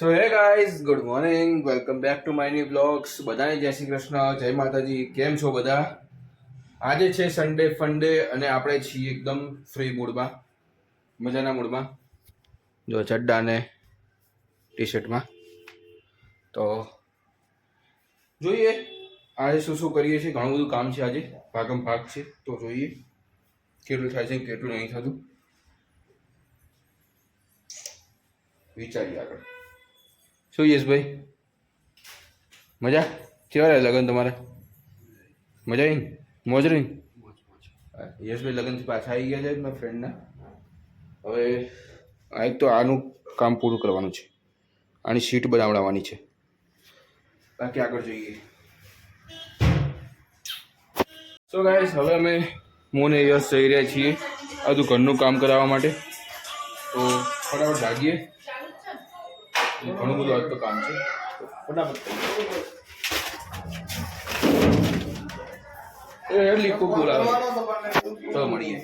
So hey guys good morning welcome back to my new blogs બધાને જય શ્રી કૃષ્ણ. જય માતાજી. કેમ છો બધા? આજે છે સન્ડે ફંડે અને આપણે છીએ એકદમ ફ્રી મૂડમાં મજાના મૂડમાં જો ચડ્ડા ને ટી શર્ટમાં તો જોઈએ આજે શું શું કરીએ છીએ. ઘણું બધું કામ છે આજે. ભાગમ ભાગ છે. તો જોઈએ કેટલું થાય છે કેટલું નહીં થતું. વિચારીએ આગળ. શું યશભાઈ મજા? કેવા રહ્યા લગ્ન તમારા? મજા આવી? મોજ રહી યશભાઈ લગ્નથી પાછા આવી ગયા છે મારા ફ્રેન્ડના હવે આ એક તો આનું કામ પૂરું કરવાનું છે. આની સીટ બનાવડાવવાની છે. બાકી આગળ જોઈએ. સો ગાઈસ હવે અમે મોને યશ જઈ રહ્યા છીએ. આ ઘરનું કામ કરાવવા માટે. તો ફટાફટ ભાગીએ. ઘણું બધું આજ તો કામ છે. ફટાફટ કરીએ. એ બોલાવે. તો મળીએ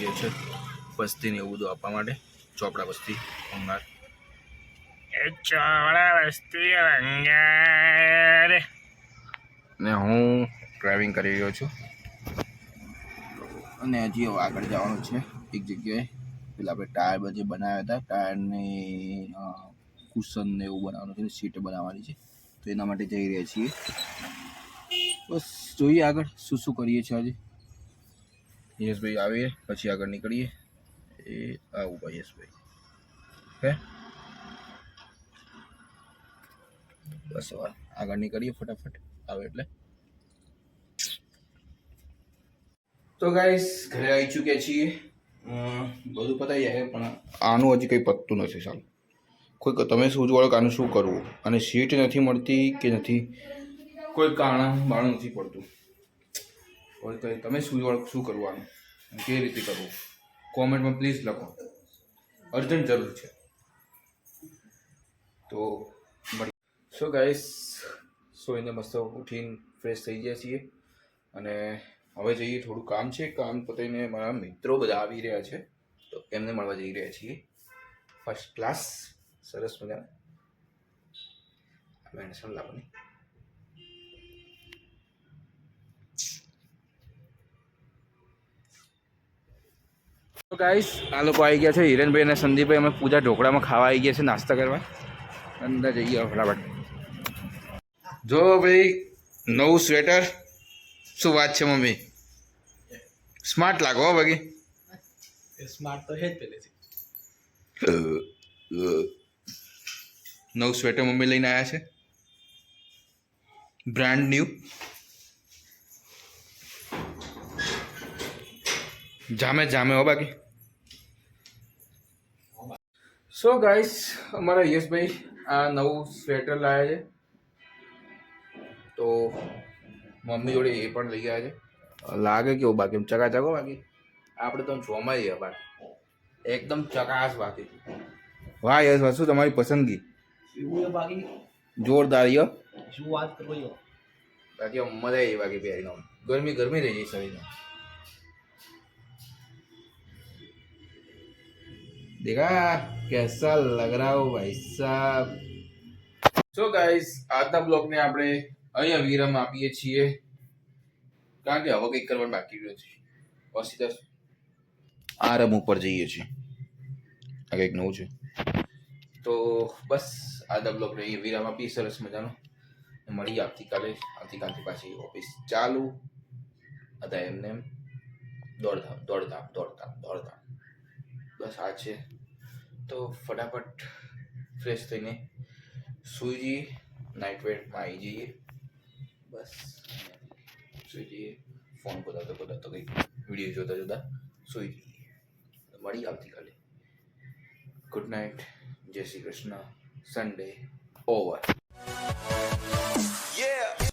જે છે વસ્તીને એવું બધું આપવા માટે ચોપડા વસ્તી ભંગાર. ચોળા વસ્તી રંગાર ને હું ડ્રાઇવિંગ કરી રહ્યો છું. અને હજી આગળ જવાનું છે એક જગ્યાએ. પેલા આપણે ટાયર બધી બનાવ્યા હતા. ટાયરની કુશન ને એવું બનાવવાનું છે સીટ બનાવવાની છે. તો એના માટે જઈ રહ્યા છીએ. બસ જોઈએ આગળ શું શું કરીએ છીએ આજે. યશભાઈ આવીએ, પછી આગળ નીકળીએ. એ આવું ભાઈ યશભાઈ. હે? બસ આગળ નીકળીએ ફટાફટ. આવે એટલે. તો ગાઈસ ઘરે આવી ચૂક્યા છીએ. બધું પતાવી જાય, પણ આનું હજી કંઈ પતતું નથી સારું કોઈ તમે સૂઝવાળો કે આનું શું કરવું? અને સીટ નથી મળતી કે નથી? કોઈ કારણ બાળું નથી પડતું. કોઈ તો તમે સૂઝવાળો શું કરવાનું કે રીતે કરવું? કોમેન્ટમાં પ્લીઝ લખો. અર્જન્ટ જરૂર છે. તો મળી. સો ગાઈસ સોઈને મસ્ત ઉઠીને ફ્રેશ થઈ ગયા છીએ. અને હવે જઈએ થોડું કામ છે. કામ પતાવીને મારા મિત્રો બધા આવી રહ્યા છે. તો એમને મળવા જઈ રહ્યા છીએ. ફર્સ્ટ ક્લાસ સરસ મજાના. મેન્શન લાવવાની? તો ગાઈસ આ લોકો આવી ગયા છે હિરેનભાઈ અને સંદીપભાઈ. અમે પૂજા ઢોકળામાં ખાવા આવી ગયા છે નાસ્તા કરવા. અંદર જઈએ ફટાફટ. જો ભાઈ નવું સ્વેટર. શું વાત છે મમ્મી? સ્માર્ટ લાગો હો બાકી. સ્માર્ટ તો છે જ પહેલેથી નવું સ્વેટર મમ્મી લઈને આવ્યા છે. બ્રાન્ડ ન્યૂ જામે જામે હો બાકી. સો ગાઈસ અમારા યશભાઈ આ નવું સ્વેટર લાવ્યા છે. તો મમ્મી જોડે એ પણ લઈ ગયા છે. લાગે કેવું બાકી? ચકાચકો બાકી. આપણે તો જોમાં જઈએ બાકી. એકદમ ચકાસ બાકી. વાહ યશ શું તમારી પસંદગી? જોરદાર યો શું વાત કરો યો બાકી મજા આવી બાકી પહેરીનો ગરમી ગરમી રહી જઈ શરીરને દેખા કેસા લગ રહા હો ભાઈ સાહેબ સો ગાઈસ આજના બ્લોગને આપણે અહીંયા વિરામ આપીએ છીએ. કારણ કે હવે કંઈક કરવાનું બાકી રહ્યો છે. પછી દસ આરામ ઉપર જઈએ છીએ. આ કંઈક નવું છે. તો બસ આજના બ્લોગને અહીંયા વિરામ આપીએ, સરસ મજાનો. મળી આવતીકાલે, આવતીકાલથી પાછી ઓફિસ ચાલુ. હતા એમને એમ દોડધામ દોડધામ દોડધામ દોડધામ. બસ આ છે. તો ફટાફટ ફ્રેશ થઈને સૂઈ જઈએ. નાઇટ વેટમાં આવી જઈએ. બસ. સૂઈ જઈએ. ફોન બોલાવતો બોલાવતો કંઈક વીડિયો જોતા જોતા સૂઈ જઈએ. મળી આવતીકાલે. ગુડ નાઇટ જય શ્રી કૃષ્ણ. Sunday over